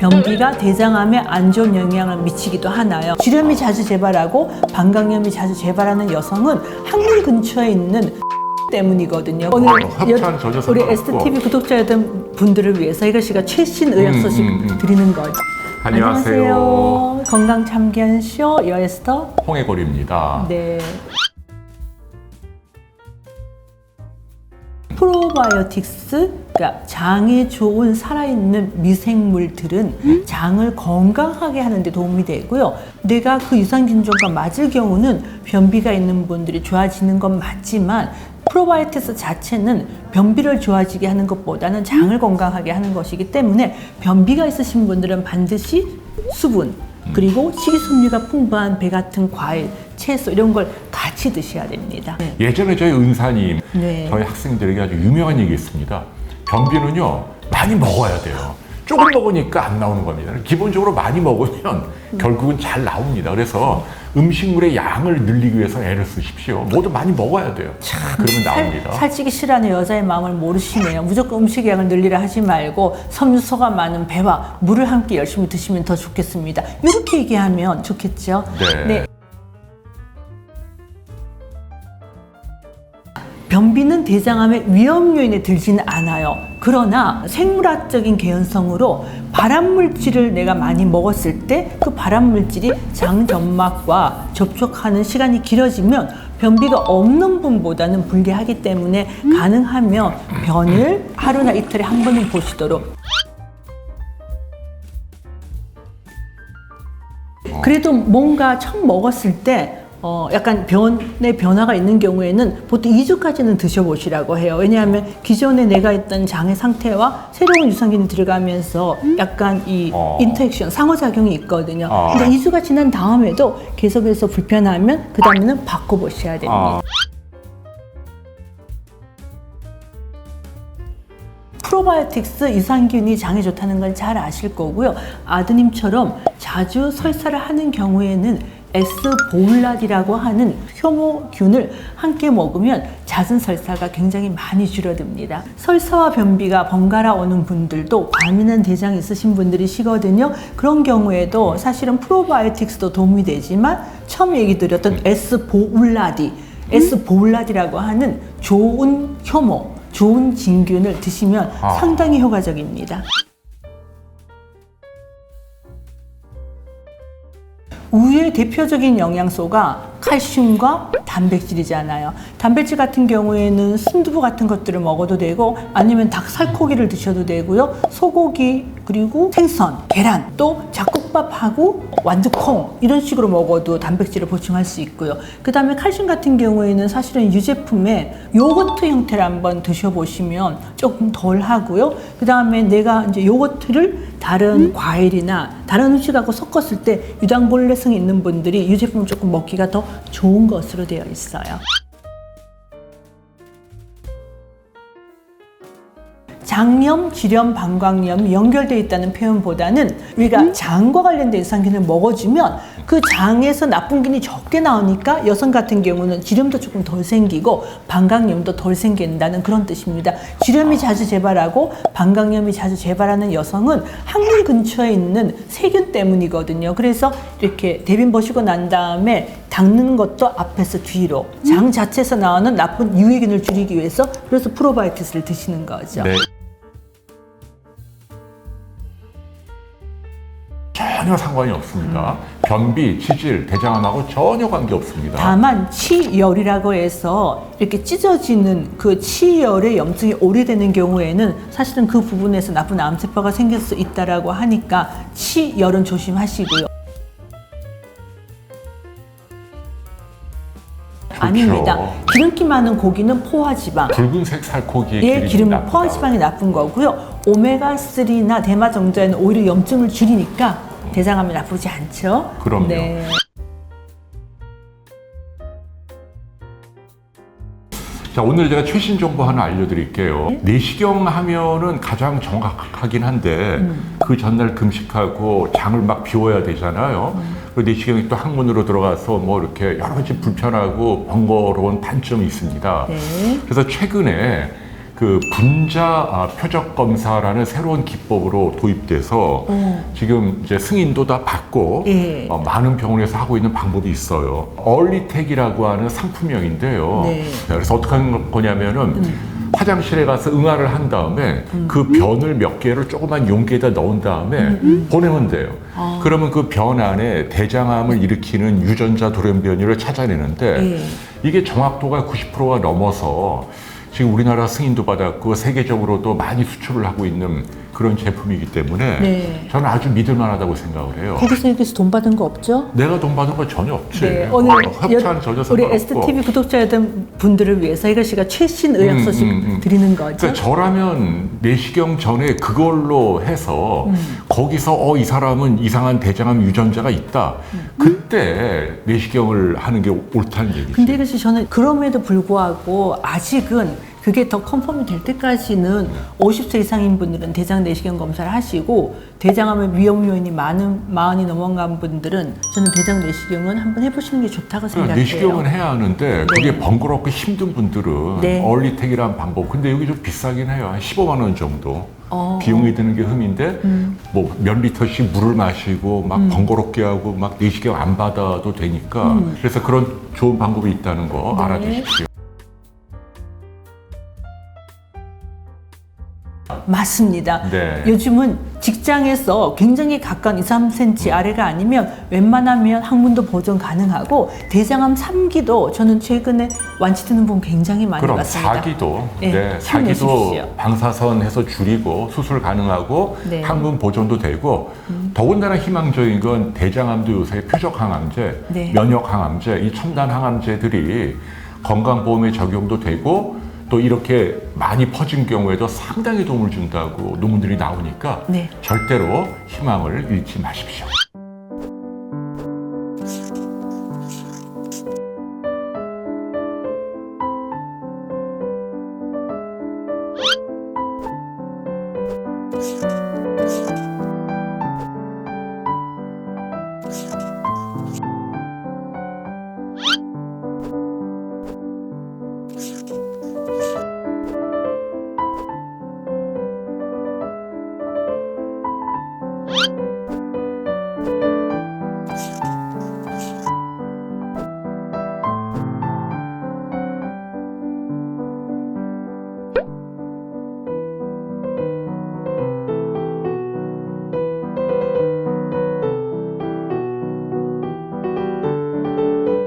변비가 대장암에 안 좋은 영향을 미치기도 하나요. 주름이 자주 재발하고 방광염이 자주 재발하는 여성은 항문 근처에 있는 때문이거든요. 오늘 어, 협찬 전혀 우리. STV 구독자였던 분들을 위해서 이것이가 최신 의학 음, 소식 음, 음. 드리는 거죠. 안녕하세요. 건강 참견 쇼 여에스터. 홍해걸입니다. 네. 프로바이오틱스, 그러니까 장에 좋은 살아있는 미생물들은 장을 건강하게 하는데 도움이 되고요. 내가 그 유산 균종과 맞을 경우는 변비가 있는 분들이 좋아지는 건 맞지만 프로바이오틱스 자체는 변비를 좋아지게 하는 것보다는 장을 건강하게 하는 것이기 때문에 변비가 있으신 분들은 반드시 수분 그리고 식이섬유가 풍부한 배 같은 과일, 채소 이런 걸 같이 드셔야 됩니다. 네. 예전에 저희 은사님, 네. 저희 학생들에게 아주 유명한 얘기 있습니다. 변비는요, 많이 먹어야 돼요. 조금 먹으니까 안 나오는 겁니다. 기본적으로 많이 먹으면 결국은 잘 나옵니다. 그래서 음식물의 양을 늘리기 위해서 애를 쓰십시오. 모두 많이 먹어야 돼요. 그러면 나옵니다. 살, 살찌기 싫어하는 여자의 마음을 모르시네요. 무조건 음식 양을 늘리라 하지 말고 섬유소가 많은 배와 물을 함께 열심히 드시면 더 좋겠습니다. 이렇게 얘기하면 좋겠죠. 네. 변비는 대장암의 위험 요인에 들지는 않아요. 그러나 생물학적인 개연성으로 발암 물질을 내가 많이 먹었을 때 그 발암 물질이 장 점막과 접촉하는 시간이 길어지면 변비가 없는 분보다는 불리하기 때문에 가능하면 변을 하루나 이틀에 한 번은 보시도록 그래도 뭔가 처음 먹었을 때 어, 약간 변의 변화가 있는 경우에는 보통 2주까지는 드셔보시라고 해요. 왜냐하면 기존에 내가 있던 장의 상태와 새로운 유산균이 들어가면서 약간 이 어. 인터액션, 상호작용이 있거든요. 아. 근데 2주가 지난 다음에도 계속해서 불편하면 그 다음에는 바꿔보셔야 됩니다. 아, 프로바이오틱스 유산균이 장에 좋다는 건잘 아실 거고요. 아드님처럼 자주 설사를 하는 경우에는 에스보울라디라고 하는 효모균을 함께 먹으면 잦은 설사가 굉장히 많이 줄어듭니다. 설사와 변비가 번갈아 오는 분들도 과민한 대장이 있으신 분들이시거든요. 그런 경우에도 사실은 프로바이오틱스도 도움이 되지만 처음 얘기 드렸던 에스보울라디, 에스보울라디라고 하는 좋은 효모, 좋은 진균을 드시면 아. 상당히 효과적입니다. 우유의 대표적인 영양소가 칼슘과 단백질이잖아요. 단백질 같은 경우에는 순두부 같은 것들을 먹어도 되고 아니면 닭 살코기를 드셔도 되고요. 소고기 그리고 생선, 계란 또 잡곡밥하고 완두콩 이런 식으로 먹어도 단백질을 보충할 수 있고요. 그 다음에 칼슘 같은 경우에는 사실은 유제품에 요거트 형태를 한번 드셔보시면 조금 덜 하고요. 그 다음에 내가 이제 요거트를 다른 과일이나 다른 음식하고 섞었을 때 유당불내성이 있는 분들이 유제품을 조금 먹기가 더 좋은 것으로 되어 있어요. 장염, 지렴, 방광염이 연결되어 있다는 표현보다는 우리가 장과 관련된 유산균을 먹어주면 그 장에서 나쁜 균이 적게 나오니까 여성 같은 경우는 지렴도 조금 덜 생기고 방광염도 덜 생긴다는 그런 뜻입니다. 지렴이 자주 재발하고 방광염이 자주 재발하는 여성은 항문 근처에 있는 세균 때문이거든요. 그래서 이렇게 대변 보시고 난 다음에 닦는 것도 앞에서 뒤로 장 자체에서 나오는 나쁜 유해균을 줄이기 위해서 그래서 프로바이오티스를 드시는 거죠. 네. 전혀 상관이 없습니다. 변비, 치질, 대장암하고 전혀 관계 없습니다. 다만 치열이라고 해서 이렇게 찢어지는 그 치열의 염증이 오래되는 경우에는 사실은 그 부분에서 나쁜 암세포가 생길 수 있다라고 하니까 치열은 조심하시고요. 아닙니다. 기름기 많은 고기는 포화지방. 붉은색 살코기의 얘 기름이 기름은. 포화지방이 나쁜 거고요. 오메가 3나 대마 정자에는 오히려 염증을 줄이니까 대장암이 나쁘지 않죠. 그럼요. 네. 자, 오늘 제가 최신 정보 하나 알려드릴게요. 내시경 하면은 가장 정확하긴 한데 음. 그 전날 금식하고 장을 막 비워야 되잖아요. 음. 그 내시경이 또 항문으로 들어가서 뭐 이렇게 여러 가지 불편하고 번거로운 단점이 있습니다. 네. 그래서 최근에 그 분자 아, 표적 검사라는 새로운 기법으로 도입돼서 어. 지금 이제 승인도 다 받고 예. 어, 많은 병원에서 하고 있는 방법이 있어요. 얼리텍이라고 하는 상품명인데요. 네. 그래서 어떻게 하는 거냐면은 화장실에 가서 응아를 한 다음에 음. 그 변을 몇 개를 조그만 용기에다 넣은 다음에 음, 보내면 돼요. 아. 그러면 그 변 안에 대장암을 일으키는 유전자 돌연변이를 찾아내는데 예. 이게 정확도가 90%가 넘어서 지금 우리나라 승인도 받았고 세계적으로도 많이 수출을 하고 있는 그런 제품이기 때문에 네. 저는 아주 믿을 만하다고 생각을 해요. 고객님께서 돈 받은 거 없죠? 내가 돈 받은 건 전혀 없지. 네, 어, 오늘 협찬 전혀 우리 상관없고. STV 구독자였던 분들을 위해서 혜가 씨가 최신 의학 소식 음, 음, 음. 드리는 거죠. 그러니까 저라면 내시경 전에 그걸로 해서 음. 거기서 어 이 사람은 이상한 대장암 유전자가 있다. 그때 내시경을 하는 게 옳다는 얘기죠. 근데 혜가 씨 저는 그럼에도 불구하고 아직은 그게 더 컨펌이 될 때까지는 50세 이상인 분들은 대장 내시경 검사를 하시고 대장암의 위험 요인이 많은 마흔이 넘어간 분들은 저는 대장 내시경은 한번 해보시는 게 좋다고 그러니까 생각해요. 내시경은 해야 하는데 그게 번거롭고 힘든 분들은 네. 얼리텍이라는 방법. 근데 여기 좀 비싸긴 해요. 한 15만 원 정도. 어. 음. 비용이 드는 게 흠인데 뭐몇 리터씩 물을 마시고 막 번거롭게 하고 막 내시경 안 받아도 되니까 음. 그래서 그런 좋은 방법이 있다는 거 네. 알아두십시오. 맞습니다. 네. 요즘은 직장에서 굉장히 가까운 2, 3cm 아래가 아니면 웬만하면 항문도 보존 가능하고 대장암 3기도 저는 최근에 완치되는 분 굉장히 많이 그럼 봤습니다. 사기도 네, 네, 사기도 힘내십시오. 방사선 해서 줄이고 수술 가능하고 네. 항문 보존도 되고 더군다나 희망적인 건 대장암도 요새 표적 항암제, 네. 면역 항암제, 이 첨단 항암제들이 건강보험에 적용도 되고 또 이렇게 많이 퍼진 경우에도 상당히 도움을 준다고 논문들이 나오니까 네. 절대로 희망을 잃지 마십시오.